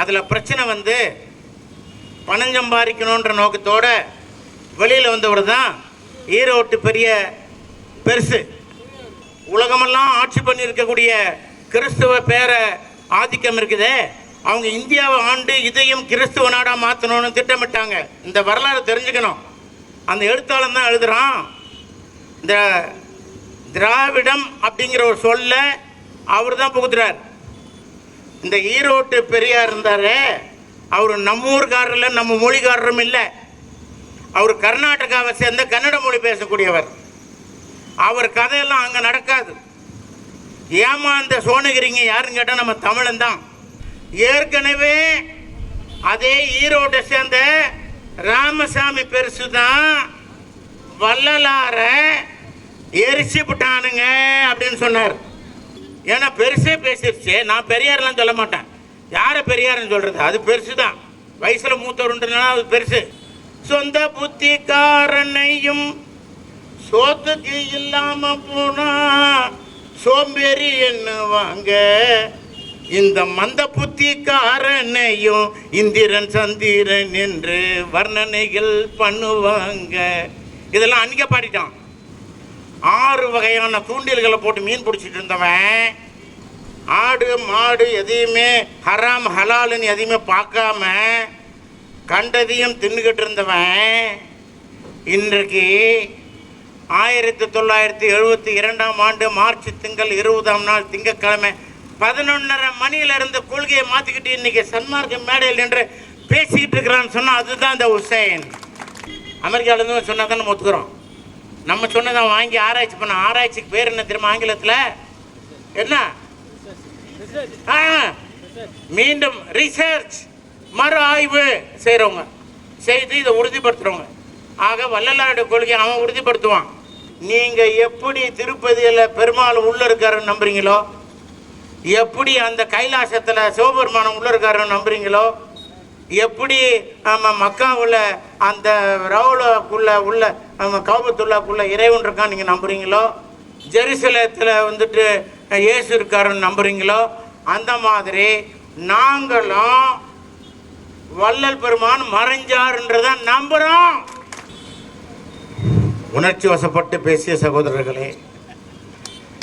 அதில் பிரச்சனை வந்து பணம் சம்பாதிக்கணுன்ற நோக்கத்தோடு வெளியில் வந்தவர் தான் ஈரோட்டு பெரிய பெருசு. உலகமெல்லாம் ஆட்சி பண்ணியிருக்கக்கூடிய கிறிஸ்துவ பேர ஆதிக்கம் இருக்குதே. அவங்க இந்தியாவை ஆண்டு இதையும் கிறிஸ்துவ நாடாக மாற்றணும்னு திட்டமிட்டாங்க. இந்த வரலாறு தெரிஞ்சுக்கணும். அந்த எழுத்தாளன் தான் எழுதுகிறான் இந்த திராவிடம் அப்படிங்கிற ஒரு சொல்ல அவர் தான் புகுத்துறார். இந்த ஈரோட்டு பெரியார் இருந்தார் அவர் நம்ம ஊர்காரர் இல்லை நம்ம மொழிகாரரும் இல்லை. அவர் கர்நாடகாவை சேர்ந்த கன்னட மொழி பேசக்கூடியவர். அவர் கதையெல்லாம் அங்கே நடக்காது. ஏமாந்த சோனகிரிங்க யாருன்னு கேட்டால் நம்ம தமிழன் தான். ஏற்கனவே அதே ஈரோட்டை சேர்ந்த ராமசாமி பெருசு தான் வள்ளலாரை எரிச்சு விட்டானுங்க அப்படின்னு சொன்னார். ஏன்னா பெருசே பேசிடுச்சு நான் பெரியார்லாம் சொல்ல மாட்டேன். யாரை பெரியார்னு சொல்கிறது அது பெருசு தான் வயசில் மூத்தவருன்றதுனால அது பெருசு. சொந்த புத்திக்காரனையும் சோத்துக்கு இல்லாம போனா சோம்பேறி என்னவாங்க இந்த மந்த புத்திக்காரனையும் இந்திரன் சந்திரன் என்று வர்ணனைகள் பண்ணுவாங்க. இதெல்லாம் அன்னைக்கே பாடிட்டான் ஆறு வகையான தூண்டில்களை போட்டு மீன் பிடிச்சிட்டு இருந்தவன். ஆடு மாடு எதையுமே ஹராம் ஹலாலுன்னு எதையுமே பார்க்காம கண்டதையும் தின்னுக்கிட்டு இருந்தவன். இன்றைக்கு ஆயிரத்தி தொள்ளாயிரத்தி எழுபத்தி இரண்டாம் ஆண்டு மார்ச் திங்கள் இருபதாம் நாள் திங்கட்கிழமை பதினொன்னரை மணியிலிருந்து கொள்கையை மாற்றிக்கிட்டு இன்னைக்கு சன்மார்க்க மேடையில் நின்று பேசிக்கிட்டு இருக்கிறான்னு சொன்னால் அதுதான் இந்த உசேன் அமெரிக்காவிலேருந்து சொன்னால் தான் நம்ம ஒத்துக்கிறோம். நம்ம சொன்னதை வாங்கி ஆராய்ச்சி பண்ண ஆராய்ச்சிக்கு பேர் என்ன தெரியுமா ஆங்கிலத்தில்? என்ன? ஆ, மீண்டும் ரிசர்ச் மறு ஆய்வு செய்கிறவங்க செய்து இதை உறுதிப்படுத்துகிறவங்க ஆக வள்ளலாருடைய கொள்கையை அவன் உறுதிப்படுத்துவான். நீங்கள் எப்படி திருப்பதியில் பெருமாள் உள்ள இருக்காருன்னு நம்புறீங்களோ? எப்படி அந்த கைலாசத்தில் சிவபெருமானம் உள்ள இருக்காருன்னு நம்புறீங்களோ? எப்படி நம்ம மக்காவில் அந்த ரவுலக்குள்ள உள்ள நம்ம கௌபத்துள்ளாக்குள்ள இறைவன் இருக்கான்னு நீங்கள் நம்புறீங்களோ? ஜெருசலேத்தில் வந்துட்டு இயேசு இருக்காருன்னு நம்புறீங்களோ? அந்த மாதிரி நாங்களும் வள்ளல் பெருமான் மறைஞ்சாருன்றதை நம்புகிறோம் உணர்ச்சி வசப்பட்டு பேசிய சகோதரர்களே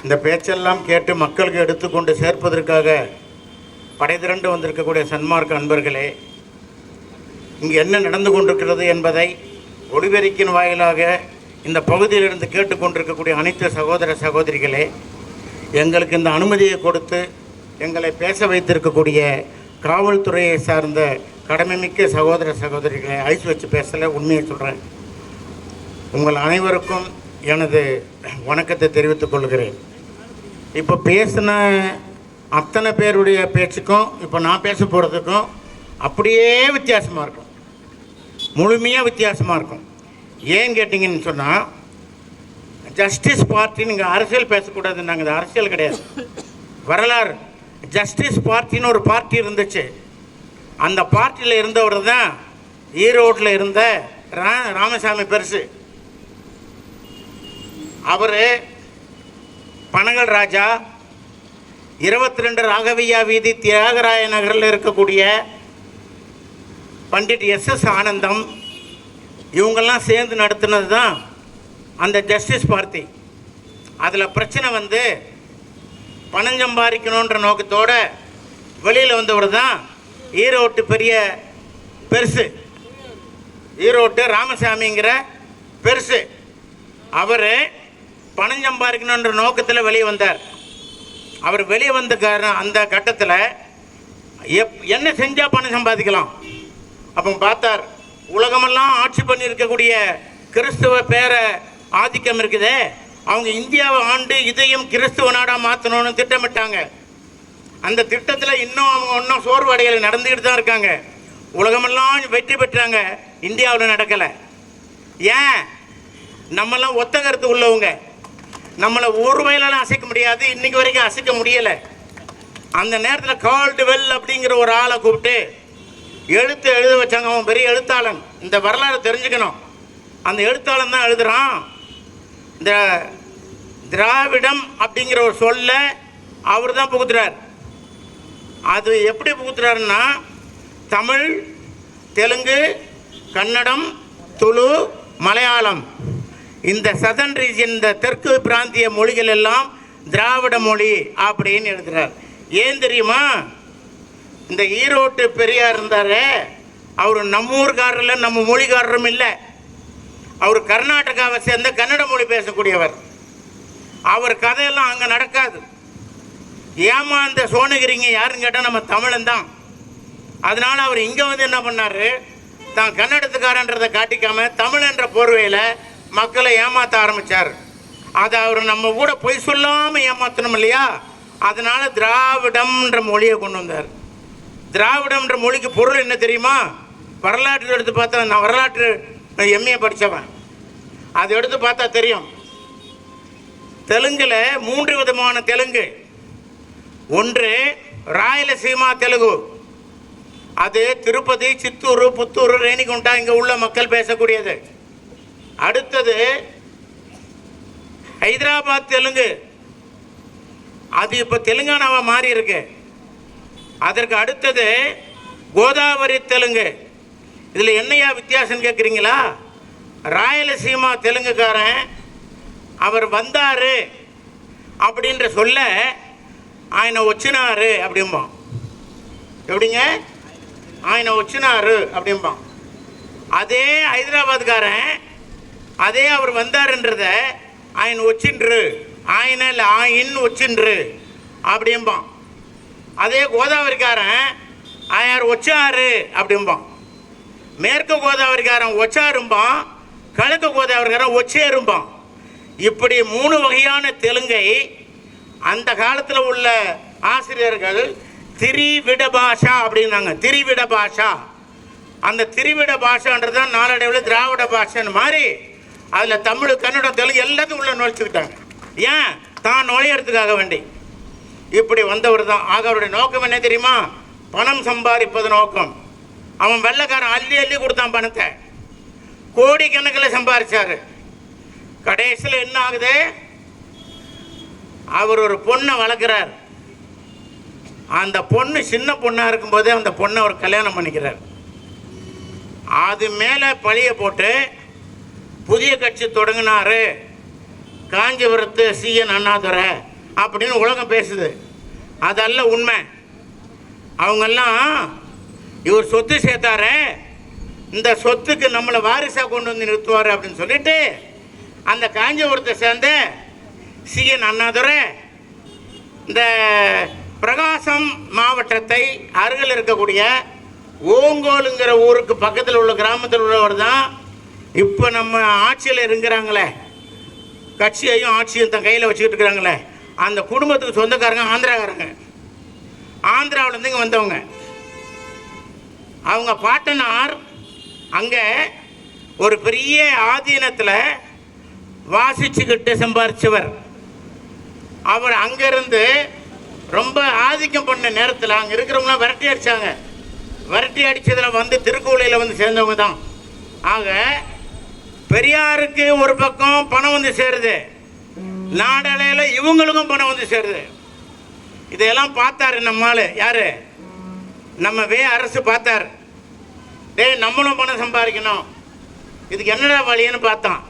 இந்த பேச்செல்லாம் கேட்டு மக்களுக்கு எடுத்துக்கொண்டு சேர்ப்பதற்காக படை திரண்டு வந்திருக்கக்கூடிய சன்மார்க்க அன்பர்களே இங்கு என்ன நடந்து கொண்டிருக்கிறது என்பதை ஒளிபெருக்கின் வாயிலாக இந்த பகுதியிலிருந்து கேட்டுக்கொண்டிருக்கக்கூடிய அனைத்து சகோதர சகோதரிகளே எங்களுக்கு இந்த அனுமதியை கொடுத்து எங்களை பேச வைத்திருக்கக்கூடிய காவல்துறையை சார்ந்த கடமைமிக்க சகோதர சகோதரிகளை ஐஸ் வச்சு பேசலை உண்மையை சொல்கிறேன் உங்கள் அனைவருக்கும் எனது வணக்கத்தை தெரிவித்துக் கொள்கிறேன். இப்போ பேசின அத்தனை பேருடைய பேச்சுக்கும் இப்போ நான் பேச போகிறதுக்கும் அப்படியே வித்தியாசமாக இருக்கும். முழுமையாக வித்தியாசமாக இருக்கும். ஏன் கேட்டிங்கன்னு சொன்னால் ஜஸ்டிஸ் பார்ட்டின்னு இங்கே அரசியல் பேசக்கூடாது நாங்கள் இது அரசியல் கிடையாது. வரலாறு. ஜஸ்டிஸ் பார்ட்டின்னு ஒரு பார்ட்டி இருந்துச்சு. அந்த பார்ட்டியில் இருந்தவர் தான் ஈரோட்டில் இருந்த ரா ராமசாமி பெருசு. அவர் பனகல் ராஜா இருபத்தி ரெண்டு ராகவையா வீதி தியாகராய நகரில் இருக்கக்கூடிய பண்டிட் எஸ் எஸ் ஆனந்தம் இவங்கெல்லாம் சேர்ந்து நடத்தினது தான் அந்த ஜஸ்டிஸ் பார்ட்டி. அதில் பிரச்சனை வந்து பணம் சம்பாதிக்கணுன்ற நோக்கத்தோடு வெளியில் வந்தவர் தான் ஈரோட்டு பெரிய பெருசு. ஈரோட்டு ராமசாமிங்கிற பெருசு. அவர் பணம் சம்பாதிக்கணுன்ற நோக்கத்தில் வெளியே வந்தார். அவர் வெளியே வந்த அந்த கட்டத்தில் எப் என்ன செஞ்சால் பணம் சம்பாதிக்கலாம்? அப்போ பார்த்தார் உலகமெல்லாம் ஆட்சி பண்ணியிருக்கக்கூடிய கிறிஸ்துவ பேர ஆதிக்கம் இருக்குதே. அவங்க இந்தியாவை ஆண்டு இதையும் கிறிஸ்துவ நாடாக மாற்றணும்னு திட்டமிட்டாங்க. அந்த திட்டத்தில் இன்னும் அவங்க இன்னும் சோர்வடைகள் நடந்துக்கிட்டு தான் இருக்காங்க. உலகமெல்லாம் வெற்றி பெற்றாங்க இந்தியாவில் நடக்கலை. ஏன்? நம்மெல்லாம் ஒத்த கருத்து உள்ளவங்க. நம்மளை ஒரு வயலெல்லாம் அசைக்க முடியாது இன்னைக்கு வரைக்கும் அசைக்க முடியலை. அந்த நேரத்தில் கால்டு வெல் அப்படிங்கிற ஒரு ஆளை கூப்பிட்டு எழுத்து எழுத வச்சாங்க அவன் பெரிய எழுத்தாளன். இந்த வரலாறு தெரிஞ்சுக்கணும். அந்த எழுத்தாளன் தான் எழுதுகிறான் இந்த திராவிடம் அப்படிங்கிற ஒரு சொல்ல அவர் தான் புகுத்துறார். அது எப்படி புகுத்துறாருன்னா தமிழ் தெலுங்கு கன்னடம் துளு மலையாளம். இந்த சதன் ரீஜன் இந்த தெற்கு பிராந்திய மொழிகள் எல்லாம் திராவிட மொழி அப்படின்னு எழுதுகிறார் ஏன் தெரியுமா? இந்த ஈரோட்டு பெரியார் இருந்தார் அவர் நம்ம ஊர்காரரில் நம்ம மொழிகாரரும் இல்லை. அவர் கர்நாடகாவை சேர்ந்த கன்னட மொழி பேசக்கூடியவர். அவர் கதையெல்லாம் அங்கே நடக்காது. ஏமாந்த சோனகிரிங்க யாருன்னு கேட்டால் நம்ம தமிழன் தான். அதனால் அவர் இங்கே வந்து என்ன பண்ணாரு தான் கன்னடத்துக்காரன்றதை காட்டிக்காம தமிழ் என்ற போர்வையில் மக்களை ஏமாற்ற ஆரம்பிச்சார். அதை அவர் நம்ம கூட பொய் சொல்லாமல் ஏமாற்றணும் இல்லையா? அதனால் திராவிடம்ன்ற மொழியை கொண்டு வந்தார். திராவிடம்ன்ற மொழிக்கு பொருள் என்ன தெரியுமா? வரலாற்று எடுத்து பார்த்தா நான் வரலாற்று எம்ஏ படித்தவன் அதை எடுத்து பார்த்தா தெரியும். தெலுங்கில் மூன்று விதமான தெலுங்கு. ஒன்று ராயலசீமா தெலுங்கு. அது திருப்பதி சித்தூர் புத்தூர் ரேணிகுண்டா இங்கே உள்ள மக்கள் பேசக்கூடியது. அடுத்தது ஹைதராபாத் தெலுங்கு. அது இப்போ தெலுங்கானாவாக மாறி இருக்கு அதற்கு அடுத்தது கோதாவரி தெலுங்கு இதில் என்னையா வித்தியாசம் கேட்குறீங்களா ராயலசீமா தெலுங்குக்காரன் அவர் வந்தாரு அப்படின்ற சொல்ல ఆయన వచ్చినారు அப்படிம்பான் எப்படிங்க ఆయన వచ్చినారు அப்படிம்பான் அதே ஹைதராபாத்காரன் அதே அவர் வந்தாருன்றத ఆయన వచ్చిండ్రు ఆయన இல்லை ஆயின் వచ్చిండ్రు அப்படிம்பான் அதே கோதாவரிக்காரன் ஆயார் ஒச்சாரு? அப்படிம்பான். மேற்கு கோதாவரிக்காரன் ஒச்சாரும்பான் கிழக்கு கோதாவரிக்காரன் ஒச்சேரும்பான். இப்படி மூணு வகையான தெலுங்கை அந்த காலத்தில் உள்ள ஆசிரியர்கள் திரிவிட பாஷா அப்படின்னாங்க. திரிவிட பாஷா அந்த திரிவிட பாஷான்றது தான் நாளடைவில் திராவிட பாஷான்னு மாதிரி அதில் தமிழ் கன்னடம் தெலுங்கு எல்லாத்தையும் உள்ள நுழைச்சிக்கிட்டாங்க. ஏன்? தான் நுழையறதுக்காக வேண்டி. இப்படி வந்தவர் தான் ஆக அவருடைய நோக்கம் என்ன தெரியுமா? பணம் சம்பாதிப்பது நோக்கம். அவன் வெள்ளைக்காரன் அள்ளி அள்ளி கொடுத்தான் பணத்தை. கோடிக்கணக்கில் சம்பாதிச்சாரு கடைசியில் என்ன ஆகுது? அவர் ஒரு பொண்ணை வளர்க்குறார். அந்த பொண்ணு சின்ன பொண்ணாக இருக்கும்போதே அந்த பொண்ணை அவர் கல்யாணம் பண்ணிக்கிறார். அது மேலே பழிய போட்டு புதிய கட்சி தொடங்கினாரு. காஞ்சிபுரத்து சிஎன் அண்ணாதுரை அப்படின்னு உலகம் பேசுது. அதல்ல உண்மை. அவங்கெல்லாம் இவர் சொத்து சேர்த்தாரே இந்த சொத்துக்கு நம்மளை வாரிசாக கொண்டு வந்து நிறுத்துவார் அப்படின்னு சொல்லிட்டு அந்த காஞ்சிபுரத்தை சேர்ந்த சிஎன் அண்ணாதுரை இந்த பிரகாசம் மாவட்டத்தை அருகில் இருக்கக்கூடிய ஓங்கோலுங்கிற ஊருக்கு பக்கத்தில் உள்ள கிராமத்தில் உள்ளவர் தான் இப்போ நம்ம ஆட்சியில் இருக்கிறாங்களே. கட்சியையும் ஆட்சியும் தன் கையில் வச்சுக்கிட்டு இருக்கிறாங்களே. அந்த குடும்பத்துக்கு சொந்தக்காரங்க ஆந்திராக்காரங்க. ஆந்திராவிலேருந்து இங்கே வந்தவங்க. அவங்க பாட்டனார் அங்கே ஒரு பெரிய ஆதீனத்தில் வாசிச்சுக்கிட்டு சம்பாரிச்சவர். அவர் அங்கேருந்து ரொம்ப ஆதிக்கம் பண்ண நேரத்தில் அங்கே இருக்கிறவங்களாம் விரட்டி அடித்தாங்க விரட்டி அடித்ததில் வந்து திருக்கோவிலையில் வந்து சேர்ந்தவங்க தான். ஆக பெரியாருக்கு ஒரு பக்கம் பணம் வந்து சேருது. நாடலையில் இவங்களுக்கும் பணம் வந்து சேருது. இதையெல்லாம் பார்த்தாரு நம்மால். யார்? நம்ம வே அரசு பார்த்தார். டேய் நம்மளும் பணம் சம்பாதிக்கணும். இதுக்கு என்னடா வழின்னு பார்த்தான்.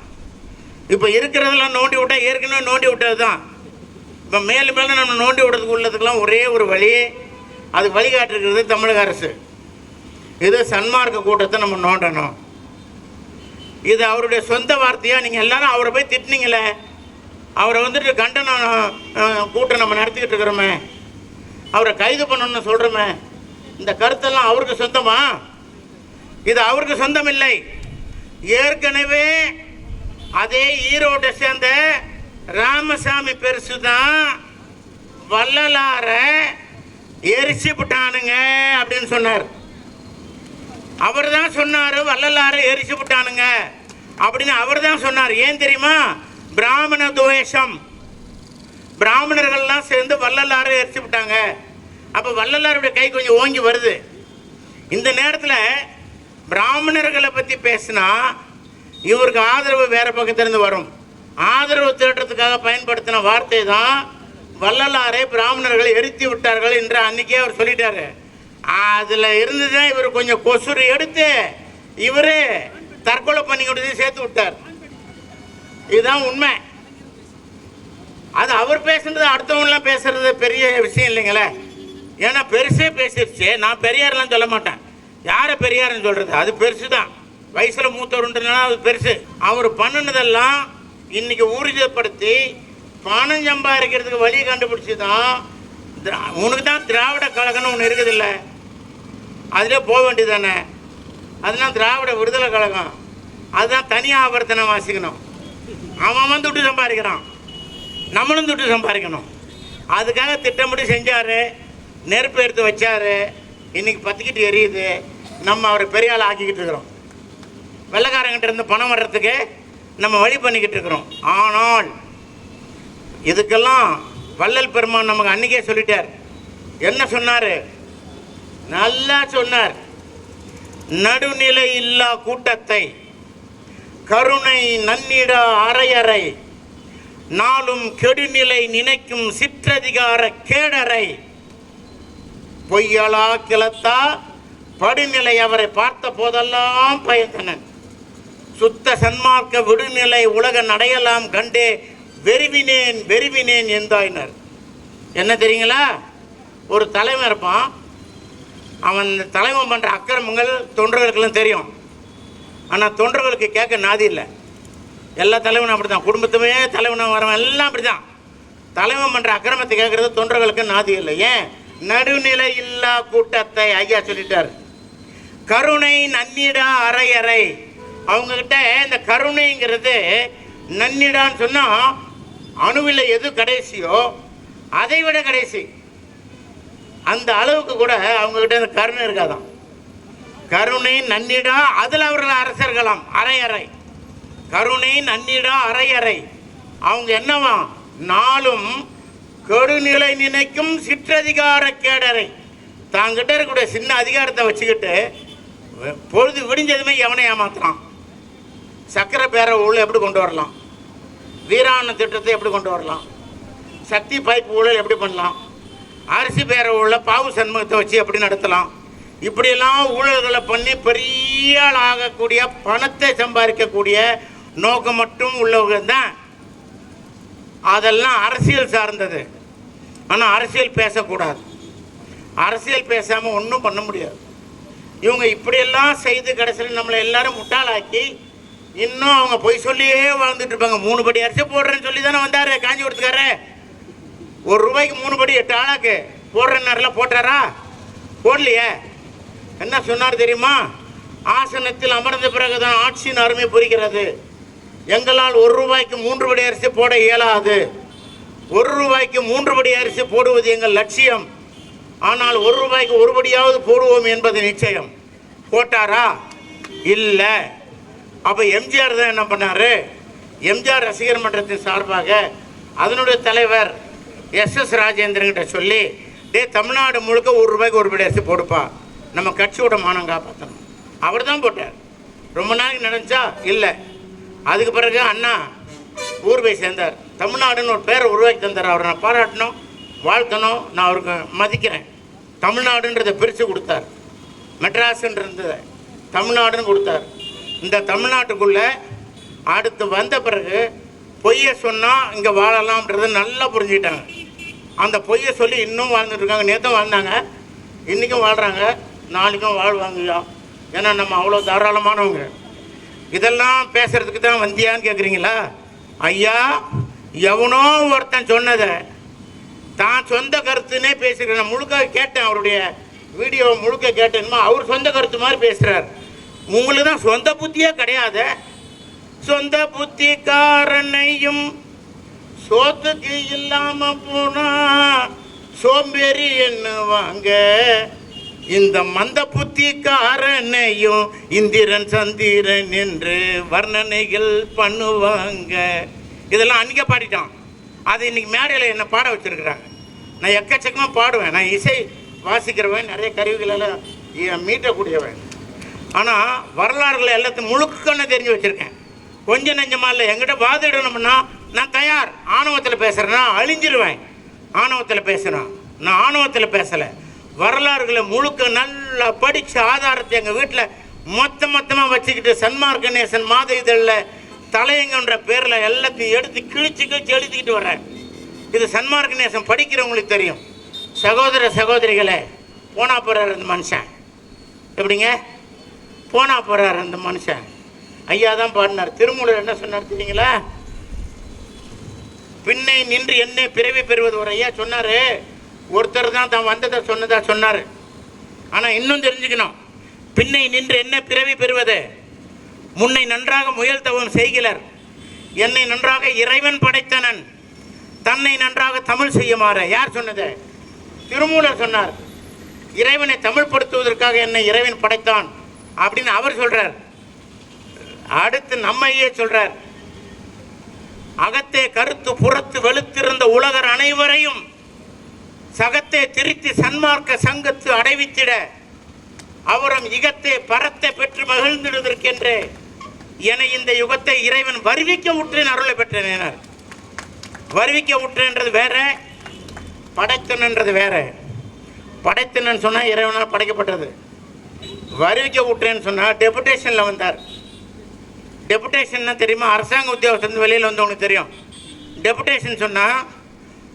இப்போ இருக்கிறதெல்லாம் நோண்டி விட்டால் ஏற்கனவே நோண்டி விட்டது தான் இப்போ மேலும் மேலும் நம்ம நோண்டி விடுறதுக்கு உள்ளதுக்கெல்லாம் ஒரே ஒரு வழி அது வழிகாட்டிருக்கிறது தமிழக அரசு. இது சன்மார்க்க கூட்டத்தை நம்ம நோண்டணும். இது அவருடைய சொந்த வார்த்தையாக நீங்கள் எல்லாரும் அவரை போய் திட்டினீங்களே. அவரை வந்துட்டு கண்டனம் கூட்டம் நம்ம நடத்திக்கிட்டு இருக்கிறோமே. அவரை கைது பண்ணணும்னு சொல்கிறோமே இந்த கருத்தெல்லாம் அவருக்கு சொந்தமா? இது அவருக்கு சொந்தம் இல்லை. ஏற்கனவே அதே ஈரோட்டை சேர்ந்த ராமசாமி பெருசு தான் வள்ளலார எரிச்சு விட்டானுங்க அப்படின்னு சொன்னார். அவர் தான் சொன்னார் வள்ளலாரை எரிச்சு விட்டானுங்க அப்படின்னு அவர் தான் சொன்னார். ஏன் தெரியுமா? பிராமண துவேஷம். பிராமணர்கள்லாம் சேர்ந்து வள்ளலாரை எரிச்சு விட்டாங்க. அப்போ வள்ளலாருடைய கை கொஞ்சம் ஓங்கி வருது. இந்த நேரத்தில் பிராமணர்களை பற்றி பேசினா இவருக்கு ஆதரவு வேறு பக்கத்திலிருந்து வரும். ஆதரவு தேடுறதுக்காக பயன்படுத்தின வார்த்தை தான் வள்ளலாரை பிராமணர்கள் எரித்து விட்டார்கள் என்று அன்னைக்கே அவர் சொல்லிட்டாரு. அதில் இருந்து தான் இவர் கொஞ்சம் கொசுறு எடுத்து இவரே தற்கொலை பண்ணிக்கிட்டு சேர்த்து விட்டார். இதுதான் உண்மை. அது அவர் பேசுனது அடுத்தவங்களாம் பேசுறது பெரிய விஷயம் இல்லைங்களே. ஏன்னா பெருசே பேசிடுச்சு நான் பெரியார்லாம் சொல்ல மாட்டேன். யாரை பெரியாருன்னு சொல்கிறது அது பெருசு தான் வயசில் மூத்தவருன்றதுனால அது பெருசு. அவர் பண்ணினதெல்லாம் இன்னைக்கு ஊர்ஜப்படுத்தி பணம் சம்பாதிக்கிறதுக்கு வழி கண்டுபிடிச்சி தான் திரா- உனக்கு தான் திராவிட கழகம்னு ஒன்று இருக்குதுல்ல. அதிலே போக வேண்டியது தானே. அதுதான் திராவிட விடுதலை கழகம். அதுதான் தனியாக ஆவர்த்தனை வாசிக்கணும் அவன் வந்து விட்டு சம்பாதிக்கிறான். நம்மளும் துட்டு சம்பாதிக்கணும். அதுக்காக திட்டமிட்டு செஞ்சார். நெருப்பு எடுத்து வச்சார். இன்னைக்கு பத்துக்கிட்டு எரியுது. நம்ம அவரை பெரிய ஆள் ஆக்கிக்கிட்டு இருக்கிறோம். வெள்ளைக்காரங்கிட்ட இருந்து பணம் வர்றதுக்கு நம்ம வழி பண்ணிக்கிட்டு இருக்கிறோம். ஆனால் இதுக்கெல்லாம் வள்ளல் பெருமான் நமக்கு அன்றைக்கே சொல்லிட்டார். என்ன சொன்னார்? நல்லா சொன்னார். நடுநிலை இல்லா கூட்டத்தை கருணை நன்னிட அரையறை நாளும் கெடுநிலை நினைக்கும் சிற்றதிகார கேடரை பொய்யலா கிளத்தா படுநிலை அவரை பார்த்த போதெல்லாம் பயந்தனன். சுத்த சன்மார்க்க விடுநிலை உலக நடையலாம் கண்டே வெறுவினேன் வெறுவினேன் என்றாயினர். என்ன தெரியுங்களா? ஒரு தலைவன் இருப்பான். அவன் தலைவன் பண்ணுற அக்கிரமங்கள் தொண்டர்களுக்கெல்லாம் தெரியும். ஆனால் தொண்டர்களுக்கு கேட்க நாதி இல்லை. எல்லா தலைவனும் அப்படி தான் குடும்பத்துமே தலைவனாக வரவன் எல்லாம் அப்படி தான் தலைவன் பண்ணுற அக்கிரமத்தை கேட்குறது தொண்டர்களுக்கு நாதி இல்லை. ஏன்? நடுநிலை இல்லா கூட்டத்தை ஐயா சொல்லிட்டார். கருணை நன்னிடா அரையறை. அவங்கக்கிட்ட இந்த கருணைங்கிறது நன்னிடான்னு சொன்னால் அணுவில் எது கடைசியோ அதை விட கடைசி. அந்த அளவுக்கு கூட அவங்கக்கிட்ட இந்த கருணை இருக்காதான். கருணை நன்னிடா அதில் அவர்கள் அரசர்களாம். அரையறை கருணை நன்னிடா அரையறை அவங்க என்னவா? நாளும் கெடுநிலை நினைக்கும் சிற்றதிகார கேடரை. தாங்கிட்ட இருக்கக்கூடிய சின்ன அதிகாரத்தை வச்சுக்கிட்டு பொழுது விடிஞ்சதுமே எவனை ஏமாத்தலாம் சக்கரை பேரை ஊழல் எப்படி கொண்டு வரலாம்? வீராண திட்டத்தை எப்படி கொண்டு வரலாம்? சக்தி பைப் ஊழல் எப்படி பண்ணலாம்? அரிசி பேர ஊழல் பாவு சண்முகத்தை வச்சு எப்படி நடத்தலாம்? இப்படியெல்லாம் ஊழல்களை பண்ணி பெரிய ஆள் ஆகக்கூடிய பணத்தை சம்பாதிக்கக்கூடிய நோக்கம் மட்டும் உள்ளவங்க தான். அதெல்லாம் அரசியல் சார்ந்தது. ஆனால் அரசியல் பேசக்கூடாது. அரசியல் பேசாமல் ஒன்றும் பண்ண முடியாது. இவங்க இப்படியெல்லாம் செய்து கடைசியில் நம்மளை எல்லாரும் முட்டாளாக்கி இன்னும் அவங்க பொய் சொல்லியே வாழ்ந்துட்டு இருப்பாங்க. மூணு படி அரிசி போடுறேன்னு சொல்லி தானே வந்தார் காஞ்சிபுரத்துக்காரரு ஒரு ரூபாய்க்கு மூணு படி எட்டு ஆளாக்கு போடுறேன்னாரில் போட்டாரா? போடலையே. என்ன சொன்னார் தெரியுமா? ஆசனத்தில் அமர்ந்த பிறகுதான் ஆட்சியின் அருமை புரிகிறது. எங்களால் ஒரு ரூபாய்க்கு மூன்று படி அரிசி போட இயலாது. ஒரு ரூபாய்க்கு மூன்று படி அரிசி போடுவது எங்கள் லட்சியம். ஆனால் ஒரு ரூபாய்க்கு ஒரு படியாவது போடுவோம் என்பது நிச்சயம். போட்டாரா? இல்லை. அப்போ எம்ஜிஆர் தான் என்ன பண்ணார்? எம்ஜிஆர் ரசிகர் மன்றத்தின் சார்பாக அதனுடைய தலைவர் எஸ் எஸ் ராஜேந்திரன்கிட்ட சொல்லி டேய் தமிழ்நாடு முழுக்க ஒரு ரூபாய்க்கு ஒரு படி அரிசி போடுப்பா. நம்ம கட்சியோட மானம் காப்பாற்றணும் அவர் தான் போட்டார். ரொம்ப நாளைக்கு நினைச்சா இல்லை. அதுக்கு பிறகு அண்ணா ஊர் போய் சேர்ந்தார். தமிழ்நாடுன்னு ஒரு பேரை உருவாக்கி தந்தார். அவரை நான் பாராட்டணும் வாழ்த்தணும் நான் அவருக்கு மதிக்கிறேன். தமிழ்நாடுன்றதை பிரித்து கொடுத்தார். மெட்ராஸுன்றது தமிழ்நாடுன்னு கொடுத்தார். இந்த தமிழ்நாட்டுக்குள்ளே அடுத்து வந்த பிறகு பொய்யை சொன்னால் இங்கே வாழலாம்ன்றதை நல்லா புரிஞ்சுக்கிட்டாங்க. அந்த பொய்யை சொல்லி இன்னும் வாழ்ந்துட்டுருக்காங்க நேற்று நேற்றும் வாழ்ந்தாங்க. இன்றைக்கும் வாழ்கிறாங்க நாளைக்கும் வாழ்வாங்கய்யா. ஏன்னா நம்ம அவ்வளோ தாராளமானவங்க. இதெல்லாம் பேசுறதுக்கு தான் வந்தியான்னு கேட்குறீங்களா ஐயா எவனோ ஒருத்தன் சொன்னதை. தான் சொந்த கருத்துன்னே பேசுகிறேன் முழுக்க கேட்டேன் அவருடைய வீடியோ முழுக்க கேட்டேன்மா அவர் சொந்த கருத்து மாதிரி பேசுகிறார் உங்களுக்கு தான் சொந்த புத்தியே கிடையாது. சொந்த புத்திக்காரனையும் சோத்துக்கு இல்லாமல் போனா சோம்பேறி என்னவாங்க இந்த மந்த புத்திக்காரனையும் இந்திரன் சந்திரன் என்று வர்ணனைகள் பண்ணுவாங்க. இதெல்லாம் அன்றைக்கே பாடிட்டான் அது இன்னைக்கு மேடையில் என்னை பாட வச்சுருக்குறாங்க. நான் எக்கச்சக்கமாக பாடுவேன். நான் இசை வாசிக்கிறவன் நிறைய கருவிகளெல்லாம் மீட்டக்கூடியவன். ஆனால் வரலாறுகளை எல்லாத்தையும் முழுக்கன்னு தெரிஞ்சு வச்சுருக்கேன். கொஞ்சம் நெஞ்சமாக இல்லை எங்கிட்ட வாதிடணும்னா நான் தயார். ஆணவத்தில் பேசுகிறேன்னா அழிஞ்சிருவேன். ஆணவத்தில் பேசுகிறேன் நான் ஆணவத்தில் பேசலை. வரலாறுகளை முழுக்க நல்லா படித்து ஆதாரத்தை எங்கள் வீட்டில் மொத்த மொத்தமாக வச்சுக்கிட்டு சன்மார்க் கணேசன் மாத இதழில் தலையங்கன்ற பேரில் எல்லாத்தையும் எடுத்து கிழிச்சு கிழிச்சு எழுதிக்கிட்டு வரேன் இது சன்மார்க் கணேசன் படிக்கிறவங்களுக்கு தெரியும். சகோதர சகோதரிகளே போனா போகிறார் இந்த மனுஷன். எப்படிங்க? போனா போகிறார் அந்த மனுஷன். ஐயா தான் பாடினார். திருமூலர் என்ன சொன்னார் தெரியுங்களா? பின்னை நின்று என்னை பிறவி பெறுவது ஒரு ஐயா சொன்னார். ஒருத்தர் தான் தான் வந்ததை சொன்னதா சொன்னார். ஆனால் இன்னும் தெரிஞ்சுக்கணும். பின்னை நின்று என்ன பிறவி பெறுவது? முன்னை நன்றாக முயல் தவம் செய்கிறார் என்னை நன்றாக இறைவன் படைத்தனன். தன்னை நன்றாக தமிழ் செய்யுமாறு. யார் சொன்னது? திருமூலர் சொன்னார். இறைவனை தமிழ்படுத்துவதற்காக என்னை இறைவன் படைத்தான் அப்படின்னு அவர் சொல்கிறார் அடுத்து நம்மையே சொல்கிறார் அகத்தே கருத்து புறத்து வெளுத்திருந்த உலகர் அனைவரையும் சகத்தை திருத்தி சன்மார்க்க சங்கத்து அடைவித்திட அவரும் இகத்தை பரத்தை பெற்று மகிழ்ந்திடுவதற்கென்று என இந்த யுகத்தை இறைவன் வருவிக்க உற்றேன் அருளை பெற்றேன் வருவிக்க உற்றேன்றது வேற படைத்தனன்றது வேற. படைத்தனன் சொன்னால் இறைவனால் படைக்கப்பட்டது. வருவிக்க விட்டேன்னு சொன்னால் டெபுடேஷனில் வந்தார். டெபுடேஷன்னா தெரியுமா? அரசாங்க உத்தியோகத்திலிருந்து வெளியில் வந்தவங்களுக்கு தெரியும். டெபுடேஷன் சொன்னால்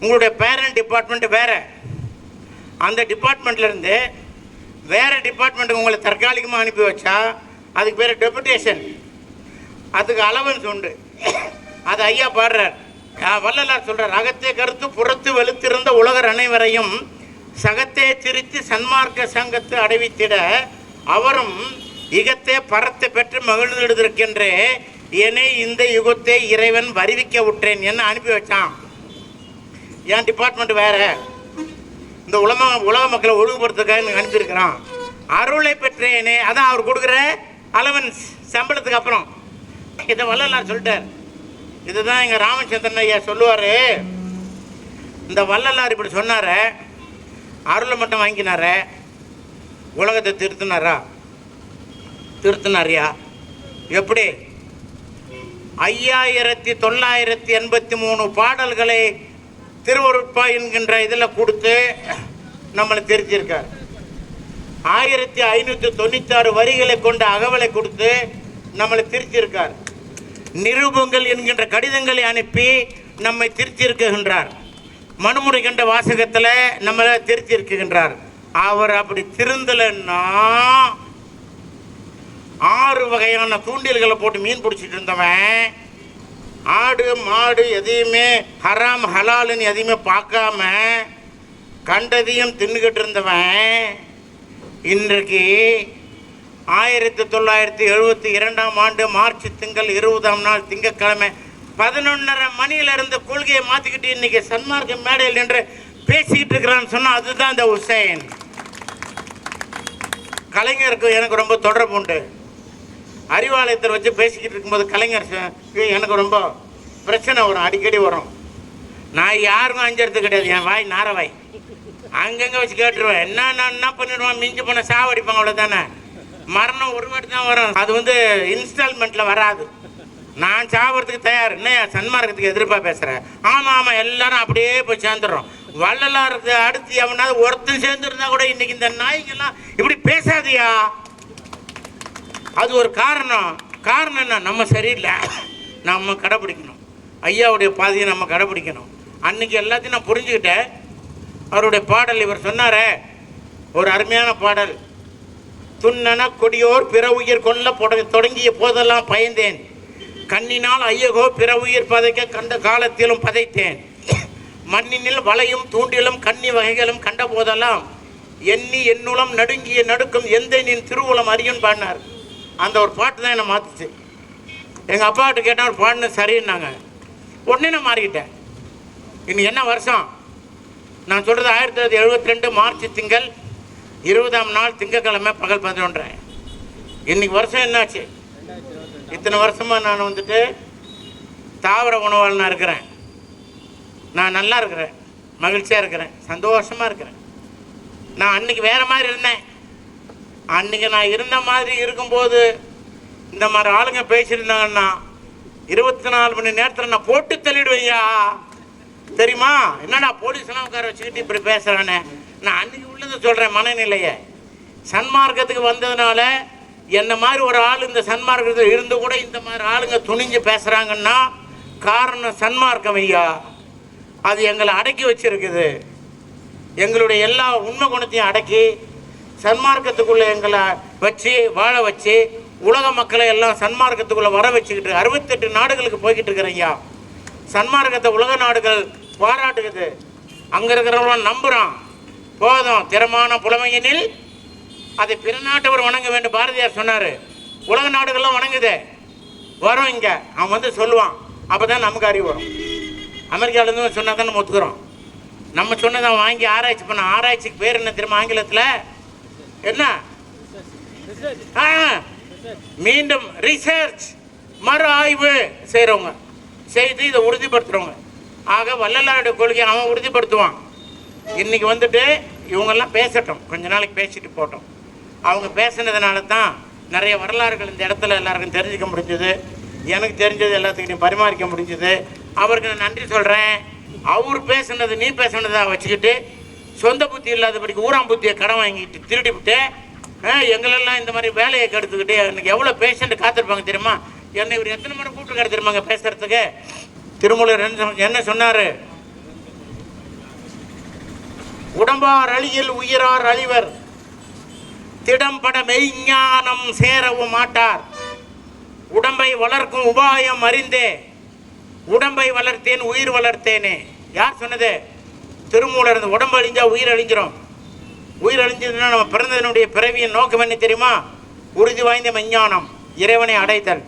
உங்களுடைய பேரண்ட் டிபார்ட்மெண்ட் வேறு. அந்த டிபார்ட்மெண்ட்லேருந்து வேறு டிபார்ட்மெண்ட்டுக்கு உங்களை தற்காலிகமாக அனுப்பி வச்சா அதுக்கு பேர் டெபுடேஷன் அதுக்கு அலவன்ஸ் உண்டு. அது ஐயா பாடுறார். வல்லலார் வள்ளலார் சொல்றார் அகத்தே கருத்து புறத்து வெளுத்திருந்த உலகர் அனைவரையும் சகத்தே திருத்தி சன்மார்க்க சங்கத்து அடைவித்திட அவரும் இகத்தே பரத்தை பெற்று மகிழ்ந்திடுதற்கென்றே என்னை இந்த யுகத்தை இறைவன் வருவிக்க விட்டேன் என்ன அனுப்பி வச்சான். என் டிபார்ட்மெண்ட் வேற. இந்த உலக உலக மக்களை ஒழுங்குபடுத்துறதுக்காக எனக்கு அனுப்பியிருக்கிறான். அருளை பெற்றேனே அதான் அவர் கொடுக்குற அலவன்ஸ் சம்பளத்துக்கு அப்புறம். இதை வள்ளலார் சொல்லிட்டார். இதுதான் எங்கள் ராமச்சந்திரன் ஐயா சொல்லுவார். இந்த வள்ளலார் இப்படி சொன்னார அருளை மட்டும் வாங்கினார உலகத்தை திருத்தினாரா? திருத்தினாரியா? எப்படி? ஐயாயிரத்தி தொள்ளாயிரத்தி எண்பத்தி மூணு பாடல்களை திருவருட்பா என்கின்ற இதில் கொடுத்து நம்மளை தெரிஞ்சிருக்கார். ஆயிரத்தி ஐநூற்றி தொண்ணூத்தாறு வரிகளை கொண்ட அகவலை கொடுத்து நம்மளை திருத்தியிருக்கார் நிரூபங்கள் என்கின்ற கடிதங்களை அனுப்பி நம்மை திருத்தியிருக்குகின்றார் மனுமுறை கண்ட வாசகத்தில் நம்மளை திருத்தியிருக்குகின்றார் அவர் அப்படி திருந்தலைன்னா ஆறு வகையான தூண்டில்களை போட்டு மீன் பிடிச்சிட்டு இருந்தவன் ஆடு மாடு எதையுமே ஹராம் ஹலாலுன்னு எதையுமே பார்க்காம கண்டதையும் தின்னுக்கிட்டு இருந்தவன் இன்றைக்கு ஆயிரத்தி தொள்ளாயிரத்தி எழுபத்தி இரண்டாம் ஆண்டு மார்ச் திங்கள் இருபதாம் நாள் திங்கக்கிழமை பதினொன்னரை மணியிலிருந்து கொள்கையை மாற்றிக்கிட்டு இன்றைக்கி சன்மார்க்க மேடையில் நின்று பேசிக்கிட்டு இருக்கிறான்னு சொன்னால் அதுதான் இந்த உசைன். கலைஞருக்கு எனக்கு ரொம்ப தொடர்பு உண்டு. அறிவாலயத்தை வச்சு பேசிக்கிட்டு இருக்கும்போது கலைஞர் எனக்கு ரொம்ப பிரச்சனை வரும் அடிக்கடி வரும். நான் யாருக்கும் அஞ்சறது கிடையாது என் வாய் நாரவாய் அங்கங்கே வச்சு கேட்டுருவேன். என்ன நான் என்ன பண்ணிடுவேன்? மிஞ்சி போன சாவடிப்பாங்க அவ்வளோதானே மரணம் ஒரு வாட்டி தான் வரும். அது வந்து இன்ஸ்டால்மெண்ட்டில் வராது. நான் சாவறதுக்கு தயார். என்ன சன்மார்க்கத்துக்கு எதிர்ப்பாக பேசுகிறேன் ஆமாம் ஆமாம் எல்லாரும் அப்படியே போய் சேர்ந்துடுறோம். வள்ளலாருக்கு அடுத்து எவனாவது ஒருத்தன் சேர்ந்துருந்தா கூட இன்னைக்கு இந்த நாய்க்கெல்லாம் இப்படி பேசாதியா? அது ஒரு காரணம். காரணம் என்ன? நம்ம சரியில்லை. நம்ம கடைப்பிடிக்கணும் ஐயாவுடைய பாதையை நம்ம கடைப்பிடிக்கணும் அன்னைக்கு எல்லாத்தையும் நான் புரிஞ்சுக்கிட்டேன். அவருடைய பாடல் இவர் சொன்னாரே ஒரு அருமையான பாடல். துண்ணன கொடியோர் பிற உயிர் கொல்ல தொடங்கிய போதெல்லாம் பயந்தேன். கண்ணினால் ஐயகோ பிற உயிர் பதைக்க கண்ட காலத்திலும் பதைத்தேன். மண்ணினில் வளையும் தூண்டிலும் கன்னி வகைகளும் கண்ட போதெல்லாம் எண்ணி என்னுளம் நடுங்கிய நடுக்கும் எந்த நின் திருவுளம் அறியும் பாடினார் அந்த ஒரு பாட்டு தான் என்னை மாற்றுச்சு எங்கள் அப்பாக்கிட்ட கேட்டால் ஒரு பாடின சரின்னாங்க. உடனே நான் மாறிக்கிட்டேன். இன்னும் என்ன வருஷம்? நான் சொல்கிறது ஆயிரத்தி தொள்ளாயிரத்தி எழுபத்தி ரெண்டு மார்ச் திங்கள் இருபதாம் நாள் திங்கக்கிழமை பகல் பதினொன்றேன் இன்னைக்கு வருஷம் என்னாச்சு? இத்தனை வருஷமாக நான் வந்துட்டு தாவர உணவாளனாக இருக்கிறேன். நான் நல்லா இருக்கிறேன். மகிழ்ச்சியாக இருக்கிறேன். சந்தோஷமாக இருக்கிறேன். நான் அன்னைக்கு வேறு மாதிரி இருந்தேன். அன்னைக்கு நான் இருந்த மாதிரி இருக்கும்போது இந்த மாதிரி ஆளுங்க பேசியிருந்தாங்கன்னா இருபத்தி நாலு மணி நேரத்தில் நான் போட்டு தள்ளிடுவையா தெரியுமா? என்னடா போலீஸ்லாம் உட்கார வச்சுக்கிட்டு இப்படி பேசுகிறானே நான் அன்னைக்கு உள்ளதை சொல்கிறேன் மனநிலையை. சன்மார்க்கத்துக்கு வந்ததுனால என்ன மாதிரி ஒரு ஆள் இந்த சன்மார்க்கத்தில் இருந்து கூட இந்த மாதிரி ஆளுங்க துணிஞ்சு பேசுகிறாங்கன்னா காரணம் சன்மார்க்கம் ஐயா. அது எங்களை அடக்கி வச்சிருக்குது. எங்களுடைய எல்லா உண்மை குணத்தையும் அடக்கி சன்மார்க்கத்துக்குள்ளே எங்களை வச்சு வாழ வச்சு உலக மக்களை எல்லாம் சன்மார்க்கத்துக்குள்ளே வர வச்சுக்கிட்டு அறுபத்தெட்டு நாடுகளுக்கு போய்கிட்டு இருக்கிறையா சன்மார்க்கத்தை உலக நாடுகள் பாராட்டுக்குது அங்கே இருக்கிறவங்களாம் நம்புகிறான் போதும் திறமான புலமையினில் அதை பிற நாட்டவர் வணங்க வேண்டும். பாரதியார் சொன்னார் உலக நாடுகள்லாம் வணங்குதே. வரும் இங்கே. அவன் வந்து சொல்லுவான். அப்போ தான் நமக்கு அறிவு வரும். அமெரிக்காவிலேருந்து சொன்னால் தான் நம்ம ஒத்துக்கிறோம். நம்ம சொன்னதை வாங்கி ஆராய்ச்சி பண்ண ஆராய்ச்சிக்கு பேர் என்ன தெரியுமா ஆங்கிலத்தில்? என்ன? ஆ, மீண்டும் ரிசர்ச் மறு ஆய்வு செய்கிறவங்க செய்து இதை உறுதிப்படுத்துகிறவங்க ஆக வள்ளலாருடைய கொள்கையை அவன் உறுதிப்படுத்துவான். இன்னைக்கு வந்துட்டு இவங்கெல்லாம் பேசட்டும். கொஞ்ச நாளைக்கு பேசிட்டு போட்டோம். அவங்க பேசுனதுனால தான் நிறைய வரலாறுகள் இந்த இடத்துல எல்லாருக்கும் தெரிஞ்சுக்க முடிஞ்சது. எனக்கு தெரிஞ்சது எல்லாத்துக்கிட்டையும் பரிமாறிக்க முடிஞ்சது. அவருக்கு நான் நன்றி சொல்கிறேன் அவர் பேசுனது நீ பேசுனதை வச்சுக்கிட்டு சொந்த புத்தி இல்லாதபடிக்கு ஊராம் புத்தியை கடன் வாங்கிட்டு திருடிவிட்டு எங்களெல்லாம் இந்த மாதிரி வேலையை கெடுத்துக்கிட்டு எனக்கு எவ்வளோ பேஷண்ட் காத்திருப்பாங்க தெரியுமா? என்னை இவர் எத்தனை மணி கூப்பிட்டு தெரியுமாங்க பேசுறதுக்கு? திருமூலர் என்ன என்ன சொன்னார்? உடம்பார் அழியில் உயிரார் அழிவர். திடம்பட மெய்ஞானம் சேரவும் மாட்டார். உடம்பை வளர்க்கும் உபாயம் அறிந்தே உடம்பை வளர்த்தேன் உயிர் வளர்த்தேனே. யார் சொன்னது? திருமூலர் இருந்து உடம்பு அழிஞ்சா உயிர் அழிஞ்சிரும். உயிர் அழிஞ்சதுன்னா நம்ம பிறந்ததனுடைய பிறவியின் நோக்கம் என்ன தெரியுமா? உறுதி வாய்ந்த மெஞ்ஞானம் இறைவனை அடைத்தல்.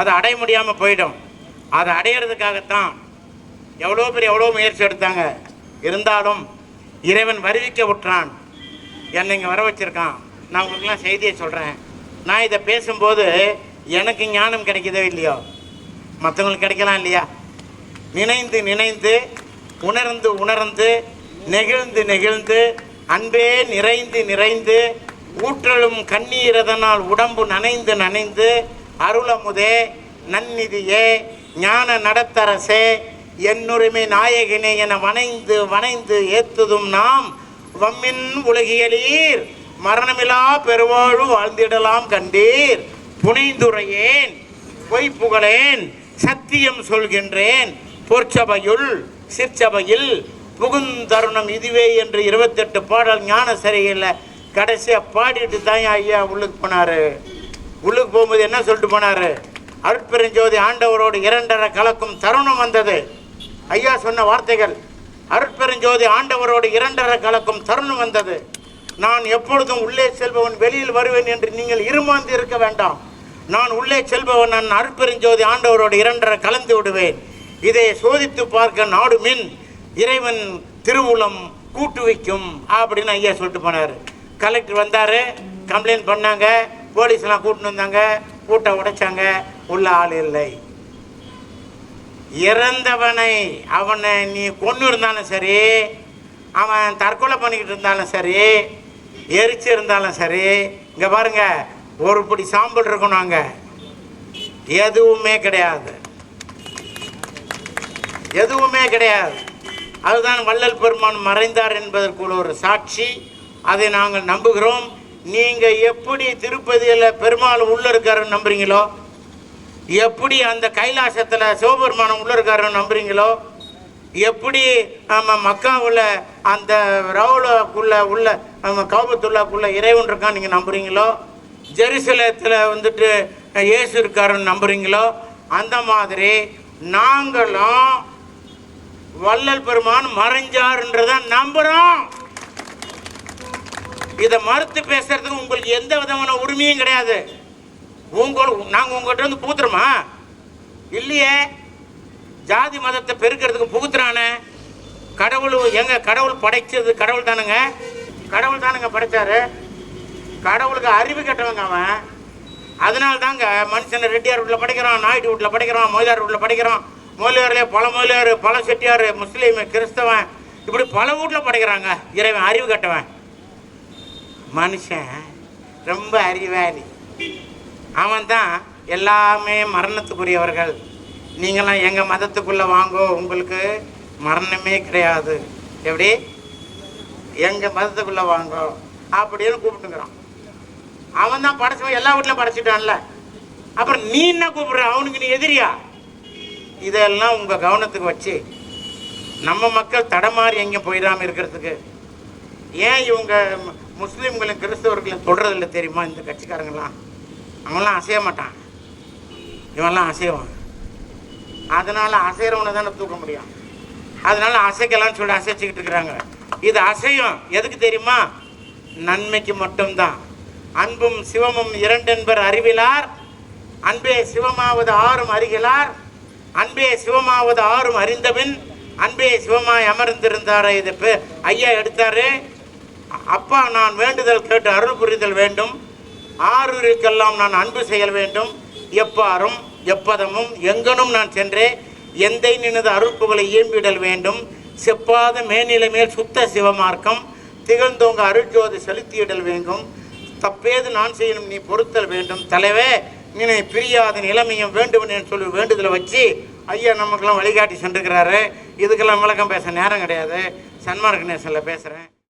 அதை அடைய முடியாமல் போயிடும். அதை அடையிறதுக்காகத்தான் எவ்வளோ பேர் எவ்வளோ முயற்சி எடுத்தாங்க. இருந்தாலும் இறைவன் வருவிக்க விட்டுறான் என்னை இங்கே வர வச்சிருக்கான். நான் உங்களுக்குலாம் செய்தியை சொல்கிறேன் நான் இதை பேசும்போது எனக்கு ஞானம் கிடைக்குதோ இல்லையோ? மற்றவங்களுக்கு கிடைக்கலாம் இல்லையா? நினைந்து நினைந்து உணர்ந்து உணர்ந்து நெகிழ்ந்து நெகிழ்ந்து அன்பே நிறைந்து நிறைந்து ஊற்றலும் கண்ணீரதனால் உடம்பு நனைந்து நனைந்து அருளமுதே நன்னிதியே ஞான நடத்தரசே என்னுரிமை நாயகனே என வணைந்து வணைந்து ஏத்துதும் நாம் வம்மின் உலகியலீர் மரணமிலா பெருவாழ்வு வாழ்ந்திடலாம் கண்டீர். புனைந்துரையேன் பொய் புகழேன் சத்தியம் சொல்கின்றேன் பொற்சபையுள் சிற்சபையில் புகுந்தருணம் இதுவே என்று இருபத்தெட்டு பாடல் ஞான சிறையில் கடைசியாக பாடிட்டு தான் ஐயா உள்ளுக்கு போனார். உள்ளுக்கு போகும்போது என்ன சொல்லிட்டு போனார்? அருட்பெருஞ்சோதி ஆண்டவரோடு இரண்டரை கலக்கும் தருணம் வந்தது. ஐயா சொன்ன வார்த்தைகள் அருட்பெருஞ்சோதி ஆண்டவரோடு இரண்டரை கலக்கும் தருணம் வந்தது. நான் எப்பொழுதும் உள்ளே செல்பவன் வெளியில் வருவேன் என்று நீங்கள் இருமாந்து இருக்க வேண்டாம். நான் உள்ளே செல்பவன் நான் அருட்பெருஞ்சோதி ஆண்டவரோடு இரண்டரை கலந்து விடுவேன். இதை சோதித்து பார்க்க நாடு மின் இறைவன் திருவுளம் கூட்டு வைக்கும் அப்படின்னு ஐயா சொல்லிட்டு போனார். கலெக்டர் வந்தார் கம்ப்ளைண்ட் பண்ணாங்க போலீஸ்லாம் கூட்டின்னு வந்தாங்க கூட்ட உடைச்சாங்க உள்ள ஆள் இல்லை. இறந்தவனை அவனை நீ கொண்டு இருந்தாலும் சரி அவன் தற்கொலை பண்ணிக்கிட்டு இருந்தாலும் சரி எரிச்சு இருந்தாலும் சரி இங்கே பாருங்க ஒரு பிடி சாம்பல் இருக்கணும் அங்கே. எதுவுமே கிடையாது. எதுவுமே கிடையாது. அதுதான் வள்ளல் பெருமான் மறைந்தார் என்பதற்குள்ள ஒரு சாட்சி. அதை நாங்கள் நம்புகிறோம். நீங்கள் எப்படி திருப்பதியில் பெருமாள் உள்ள இருக்காருன்னு நம்புறீங்களோ? எப்படி அந்த கைலாசத்தில் சிவபெருமானம் உள்ள இருக்காருன்னு நம்புறீங்களோ? எப்படி நம்ம மக்காவில் அந்த ரவுலக்குள்ள உள்ள நம்ம கௌபத்துள்ளாக்குள்ள இறைவன் இருக்கான்னு நீங்கள் நம்புறீங்களோ? ஜெருசலேத்தில் வந்துட்டு இயேசு இருக்காருன்னு நம்புறீங்களோ? அந்த மாதிரி நாங்களும் வள்ளல் பெருமான் மறைஞ்சாருன்றத நம்புறோம். இதை மறுத்து பேசுறதுக்கு உங்களுக்கு எந்த விதமான உரிமையும் கிடையாது. உங்கள் நாங்கள் உங்கள்கிட்ட வந்து புகுத்துறோமா? இல்லையே. ஜாதி மதத்தை பெருக்கிறதுக்கு புகுத்துறானே. கடவுள் எங்க கடவுள் படைச்சது கடவுள் தானுங்க. கடவுள் தானுங்க படைச்சாரு. கடவுளுக்கு அறிவு கட்டவங்க அவன். அதனால தாங்க மனுஷனை ரெட்டியார் வீட்டில் படிக்கிறான் நாயுடு வீட்டில் படிக்கிறான் மொய்தார் வீட்டில் படிக்கிறான். மொழியார்லேயே பல மொழியார் பல செட்டியார் முஸ்லீம் கிறிஸ்தவன் இப்படி பல வீட்டில் படைக்கிறாங்க. இறைவன் அறிவு கட்டவன். மனுஷன் ரொம்ப அறிவாளி. அவன் தான் எல்லாமே மரணத்துக்குரியவர்கள். நீங்களாம் எங்கள் மதத்துக்குள்ளே வாங்கோ உங்களுக்கு மரணமே கிடையாது. எப்படி? எங்கள் மதத்துக்குள்ளே வாங்கோ. அப்படின்னு கூப்பிட்டுங்கிறான் அவன் தான் படைச்சவன் எல்லா வீட்லையும் படைச்சிட்டான்ல. அப்புறம் நீ என்ன கூப்பிடுற? அவனுக்கு நீ எதிரியா? இதெல்லாம் உங்கள் கவனத்துக்கு வச்சு நம்ம மக்கள் தடமாறி எங்கேயும் போயிடாமல் இருக்கிறதுக்கு ஏன் இவங்க முஸ்லீம்களும் கிறிஸ்தவர்களும் தொடுறதில்லை தெரியுமா? இந்த கட்சிக்காரங்களாம் அவன்லாம் அசைய மாட்டான். இவன்லாம் அசைவான் அதனால் அசைகிறவனை தானே தூக்க முடியும். அதனால் அசைக்கலாம்னு சொல்லி அசைச்சிக்கிட்டு இருக்கிறாங்க. இது அசையும். எதுக்கு தெரியுமா? நன்மைக்கு மட்டும்தான். அன்பும் சிவமும் இரண்டென்பர் அறிவிலார். அன்பே சிவமாவது ஆறும் அறிகிறார் அன்பே சிவமாவது ஆறும் அறிந்தபின் அன்பே சிவமாய் அமர்ந்திருந்தாரே. இது ஐயா எடுத்தாரு. அப்பா நான் வேண்டுதல் கேட்டு அருள் புரிதல் வேண்டும். ஆறுருக்கெல்லாம் நான் அன்பு செயல் வேண்டும். எப்பாரும் எப்பதமும் எங்கனும் நான் சென்றே எந்தை நினது அருள்புகளை இயம்பிடல் வேண்டும். செப்பாத மேநிலை மேல் சுத்த சிவமார்க்கம் திகழ்ந்தோங்க அருட்ஜோதி செலுத்தியிடல் வேண்டும். தப்பேது நான் செய்யணும் நீ பொறுத்தல் வேண்டும். தலைவே நினை பிரியாத நிலைமையும் வேண்டும் என்று சொல்லி வேண்டுதலை வச்சு ஐயா நமக்கெல்லாம் வழிகாட்டி சென்றுக்கிறாரு இதுக்கெல்லாம் விளக்கம் பேச நேரம் கிடையாது. சன்மார்க் நேசனில் பேசுகிறேன்